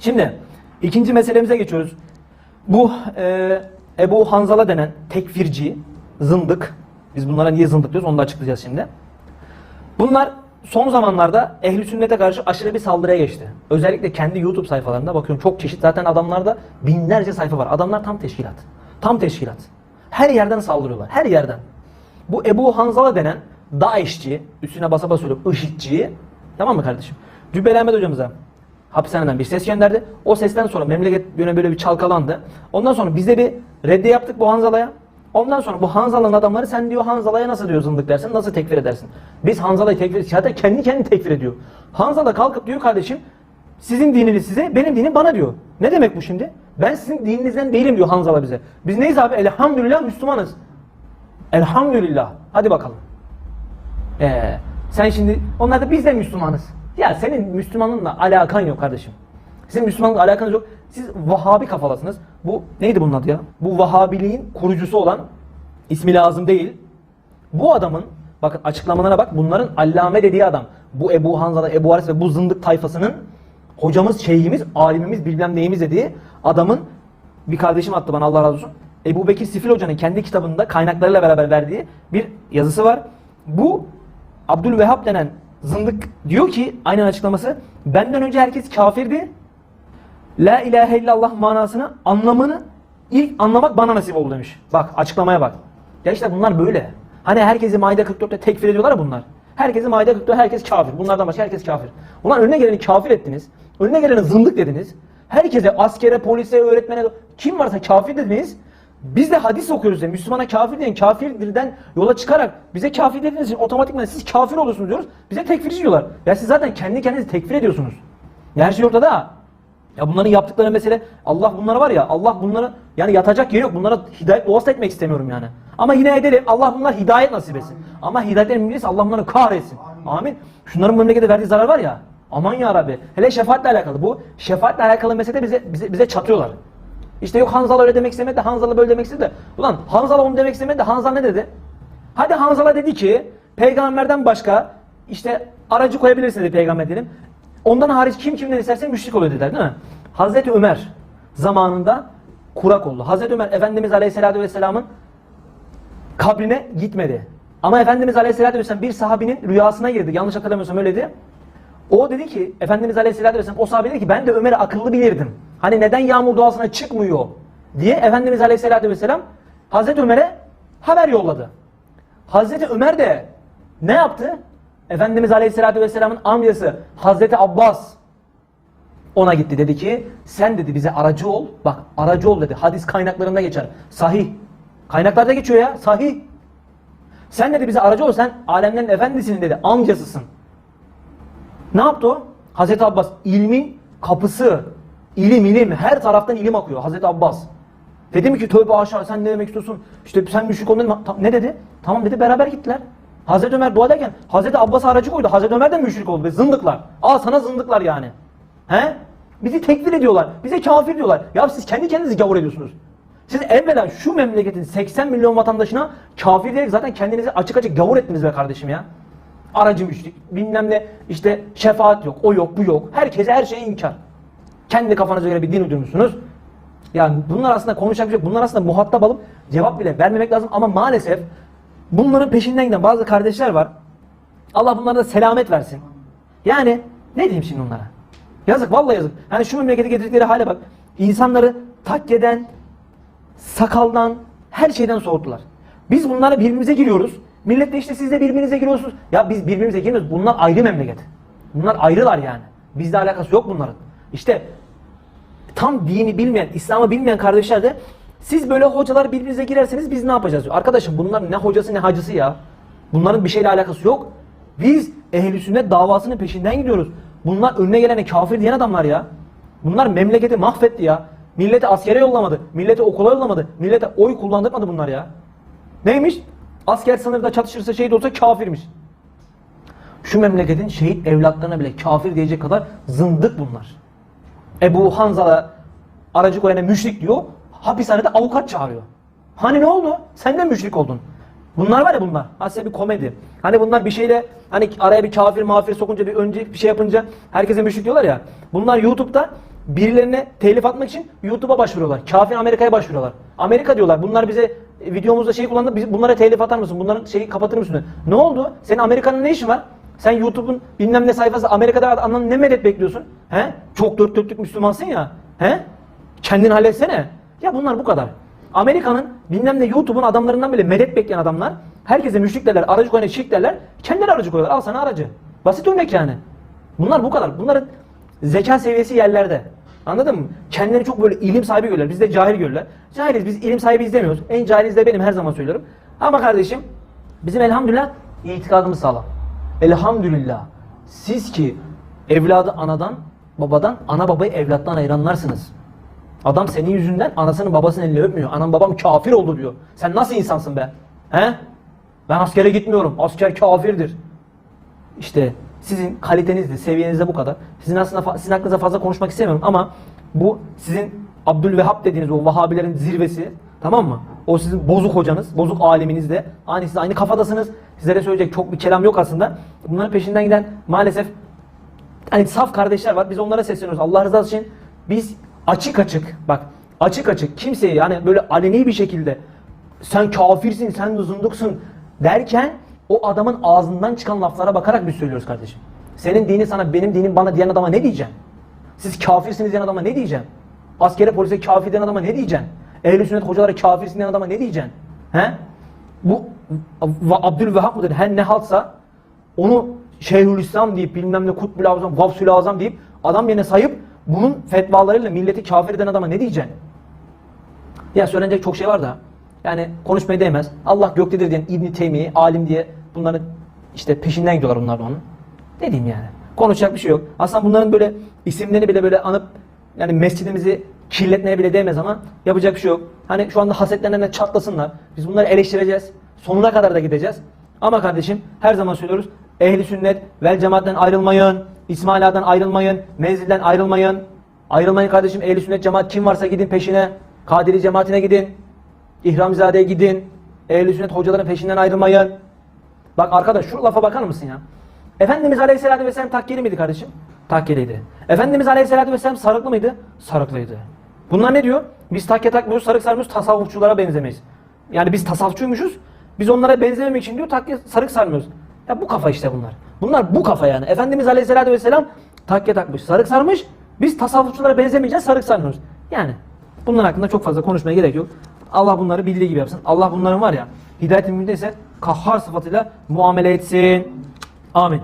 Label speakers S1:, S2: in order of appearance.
S1: Şimdi ikinci meselemize geçiyoruz. Bu e, Ebu Hanzala denen tekfirci, zındık. Biz bunlara niye zındık diyoruz onu da açıklayacağız şimdi. Bunlar son zamanlarda ehli sünnete karşı aşırı bir saldırıya geçti. Özellikle kendi YouTube sayfalarında bakıyorum çok çeşit zaten adamlarda binlerce sayfa var. Adamlar tam teşkilat. Tam teşkilat. Her yerden saldırıyorlar. Her yerden. Bu Ebu Hanzala denen Daeşçi, üstüne basa basa söylüyorum IŞİD'ciyi, tamam mı kardeşim? Cübbeli Ahmet hocamıza hapishaneden bir ses gönderdi. O sesten sonra memleket yöne böyle bir çalkalandı. Ondan sonra biz de bir reddi yaptık bu Hanzala'ya. Ondan sonra bu Hanzala'nın adamları sen diyor Hanzala'ya nasıl diyor zındık dersin, nasıl tekfir edersin? Biz Hanzala'yı tekfir Zaten kendi kendini tekfir ediyor. Hanzala kalkıp diyor kardeşim sizin dininiz size, benim dinim bana diyor. Ne demek bu şimdi? Ben sizin dininizden değilim diyor Hanzala bize. Biz neyiz abi? Elhamdülillah Müslümanız. Elhamdülillah. Hadi bakalım. Ee, sen şimdi onlar da biz de Müslümanız. Ya senin Müslümanınla alakan yok kardeşim. Sizin Müslümanlıkla alakanız yok. Siz Vahabi kafalasınız. Bu neydi bunun adı ya? Bu Vahabiliğin kurucusu olan ismi lazım değil. Bu adamın bakın açıklamalarına bak bunların allame dediği adam. Bu Ebu Hanzala, Ebu Haris ve bu zındık tayfasının hocamız, şeyhimiz, alimimiz, bilmem neyimiz dediği adamın bir kardeşim attı bana Allah razı olsun. Ebu Bekir Sifil Hoca'nın kendi kitabında kaynaklarıyla beraber verdiği bir yazısı var. Bu Abdülvehhab denen zındık diyor ki aynen açıklaması benden önce herkes kafirdi. La ilahe illallah manasını anlamını ilk anlamak bana nasip oldu demiş. Bak açıklamaya bak. Ya işte bunlar böyle. Hani herkesi Maide 44'te tekfir ediyorlar ya bunlar. Herkesi Maide 44'te herkes kafir. Bunlardan başka herkes kafir. Ulan önüne geleni kafir ettiniz. Önüne geleni zındık dediniz. Herkese askere, polise, öğretmene kim varsa kafir dediniz. Biz de hadis okuyoruz ya. Müslümana kafir diyen kafirdirden yola çıkarak bize kafir dediğiniz için otomatikman siz kafir oluyorsunuz diyoruz. Bize tekfirci diyorlar. Ya siz zaten kendi kendinizi tekfir ediyorsunuz. Ya her şey ortada. Ya bunların yaptıkları mesele Allah bunlara var ya Allah bunları yani yatacak yeri yok. Bunlara hidayet duası etmek istemiyorum yani. Ama yine edelim. Allah bunlara hidayet nasip etsin. Ama hidayetten bilirse Allah bunları kahretsin. Amin. Şunların memlekete verdiği zarar var ya. Aman ya Rabbi. Hele şefaatle alakalı. Bu şefaatle alakalı mesele bize bize, bize çatıyorlar. İşte yok Hanzala öyle demek istemedi Hanzala böyle demek istedi de. Ulan Hanzala onu demek istemedi Hanzala ne dedi? Hadi Hanzala dedi ki peygamberden başka işte aracı koyabilirsin dedi peygamber dedim. Ondan hariç kim kimden isterse müşrik oluyor dediler değil mi? Hazreti Ömer zamanında kurak oldu. Hazreti Ömer Efendimiz Aleyhisselatü Vesselam'ın kabrine gitmedi. Ama Efendimiz Aleyhisselatü Vesselam bir sahabinin rüyasına girdi. Yanlış hatırlamıyorsam öyleydi. O dedi ki Efendimiz Aleyhisselatü Vesselam o sahabe dedi ki ben de Ömer'i akıllı bilirdim. Hani neden yağmur duasına çıkmıyor diye Efendimiz Aleyhisselatü Vesselam Hazreti Ömer'e haber yolladı. Hazreti Ömer de ne yaptı? Efendimiz Aleyhisselatü Vesselam'ın amcası Hazreti Abbas ona gitti dedi ki sen dedi bize aracı ol. Bak aracı ol dedi. Hadis kaynaklarında geçer. Sahih. Kaynaklarda geçiyor ya. Sahih. Sen dedi bize aracı ol. Sen alemlerin efendisinin dedi. Amcasısın. Ne yaptı o? Hazreti Abbas ilmin kapısı. İlim ilim. Her taraftan ilim akıyor. Hazreti Abbas. Dedi mi ki tövbe aşağı sen ne demek istiyorsun? İşte sen müşrik oldun. Ne dedi? Tamam dedi beraber gittiler. Hazreti Ömer dua ederken Hazreti Abbas aracı koydu. Hazreti Ömer de müşrik oldu. Ve Zındıklar. Al sana zındıklar yani. He? Bizi tekfir ediyorlar. Bize kafir diyorlar. Ya siz kendi kendinizi gavur ediyorsunuz. Siz evvela şu memleketin 80 milyon vatandaşına kafir diyerek zaten kendinizi açık açık gavur ettiniz be kardeşim ya. Aracı müşrik, bilmem ne işte şefaat yok, o yok, bu yok. Herkese her şeye inkar. Kendi kafanıza göre bir din uydurmuşsunuz. Yani bunlar aslında konuşacak bir şey. Bunlar aslında muhatap alıp cevap bile vermemek lazım ama maalesef bunların peşinden giden bazı kardeşler var. Allah bunlara da selamet versin. Yani ne diyeyim şimdi onlara? Yazık vallahi yazık. Hani şu memlekete getirdikleri hale bak. İnsanları takkeden, sakaldan, her şeyden soğuttular. Biz bunlara birbirimize giriyoruz. Millet de işte siz de birbirinize giriyorsunuz. Ya biz birbirimize girmiyoruz. Bunlar ayrı memleket. Bunlar ayrılar yani. Bizle alakası yok bunların. İşte tam dini bilmeyen, İslam'ı bilmeyen kardeşler de siz böyle hocalar birbirinize girerseniz biz ne yapacağız diyor. Arkadaşım bunlar ne hocası ne hacısı ya. Bunların bir şeyle alakası yok. Biz ehl sünnet davasının peşinden gidiyoruz. Bunlar önüne gelene kafir diyen adamlar ya. Bunlar memleketi mahvetti ya. Milleti askere yollamadı. Milleti okula yollamadı. Millete oy kullandırmadı bunlar ya. Neymiş? Asker sınırda çatışırsa şehit olsa kafirmiş. Şu memleketin şehit evlatlarına bile kafir diyecek kadar zındık bunlar. Ebu Hanzala aracı koyana müşrik diyor. Hapishanede avukat çağırıyor. Hani ne oldu? Sen de müşrik oldun. Bunlar var ya bunlar. Aslında bir komedi. Hani bunlar bir şeyle hani araya bir kafir mafir sokunca bir önce bir şey yapınca herkese müşrik diyorlar ya. Bunlar YouTube'da birilerine telif atmak için YouTube'a başvuruyorlar. Kafir Amerika'ya başvuruyorlar. Amerika diyorlar bunlar bize e, videomuzda şey kullandı biz bunlara telif atar mısın? Bunların şeyi kapatır mısın? Ne oldu? Senin Amerika'nın ne işin var? Sen YouTube'un bilmem ne sayfası Amerika'da anlamı ne medet bekliyorsun? He? Çok dört dörtlük Müslümansın ya. He? Kendin halletsene. Ya bunlar bu kadar. Amerika'nın bilmem ne YouTube'un adamlarından bile medet bekleyen adamlar herkese müşrik derler, aracı koyana şirk derler. Kendileri aracı koyuyorlar. Al sana aracı. Basit örnek yani. Bunlar bu kadar. Bunların zeka seviyesi yerlerde. Anladın mı? Kendilerini çok böyle ilim sahibi görürler. Biz de cahil görürler. Cahiliz biz ilim sahibi izlemiyoruz. En cahiliz de benim her zaman söylüyorum. Ama kardeşim bizim elhamdülillah itikadımız sağlam. Elhamdülillah. Siz ki evladı anadan, babadan, ana babayı evlattan ayıranlarsınız. Adam senin yüzünden anasının babasının elini öpmüyor. Anam babam kafir oldu diyor. Sen nasıl insansın be? He? Ben askere gitmiyorum. Asker kafirdir. İşte sizin kalitenizde, seviyenizde bu kadar. Sizin aslında sizin hakkınızda fazla konuşmak istemiyorum ama bu sizin Abdülvehhab dediğiniz o Vahabilerin zirvesi tamam mı? O sizin bozuk hocanız, bozuk aliminiz de aynı siz aynı kafadasınız. Sizlere söyleyecek çok bir kelam yok aslında. Bunların peşinden giden maalesef hani saf kardeşler var. Biz onlara sesleniyoruz. Allah rızası için biz açık açık bak açık açık kimseyi yani böyle aleni bir şekilde sen kafirsin, sen zındıksın derken o adamın ağzından çıkan laflara bakarak biz söylüyoruz kardeşim. Senin dini sana, benim dinim bana diyen adama ne diyeceğim? Siz kafirsiniz diyen adama ne diyeceğim? Askere polise kafir diyen adama ne diyeceksin? Ehl-i sünnet hocalara kafirsin adama ne diyeceksin? He? Bu Abdülvehhab mıdır? Her ne haltsa onu Şeyhülislam deyip bilmem ne Kutbül Azam, Gavsül Azam deyip adam yerine sayıp bunun fetvalarıyla milleti kafir eden adama ne diyeceksin? Ya söylenecek çok şey var da yani konuşmaya değmez. Allah göktedir diyen İbn Teymiye alim diye bunların işte peşinden gidiyorlar bunlar da onun. Ne diyeyim yani? Konuşacak bir şey yok. Aslında bunların böyle isimlerini bile böyle anıp yani mescidimizi kirletmeye bile değmez ama yapacak bir şey yok. Hani şu anda hasetlerinden çatlasınlar. Biz bunları eleştireceğiz. Sonuna kadar da gideceğiz. Ama kardeşim her zaman söylüyoruz. Ehli sünnet vel cemaatten ayrılmayın. İsmaila'dan ayrılmayın. Menzilden ayrılmayın. Ayrılmayın kardeşim. Ehli sünnet cemaat kim varsa gidin peşine. Kadiri cemaatine gidin. İhramzade'ye gidin. Ehl-i sünnet hocaların peşinden ayrılmayın. Bak arkadaş şu lafa bakar mısın ya? Efendimiz Aleyhisselatü Vesselam takkeli miydi kardeşim? Takkeliydi. Efendimiz Aleyhisselatü Vesselam sarıklı mıydı? Sarıklıydı. Bunlar ne diyor? Biz takke takmıyoruz, sarık sarmıyoruz, tasavvufçulara benzemeyiz. Yani biz tasavvufçuymuşuz. Biz onlara benzememek için diyor takke sarık sarmıyoruz. Ya bu kafa işte bunlar. Bunlar bu kafa yani. Efendimiz Aleyhisselatü Vesselam takke takmış, sarık sarmış. Biz tasavvufçulara benzemeyeceğiz, sarık sarmıyoruz. Yani bunlar hakkında çok fazla konuşmaya gerek yok. Allah bunları bildiği gibi yapsın. Allah bunların var ya hidayet ise kahhar sıfatıyla muamele etsin. Amin.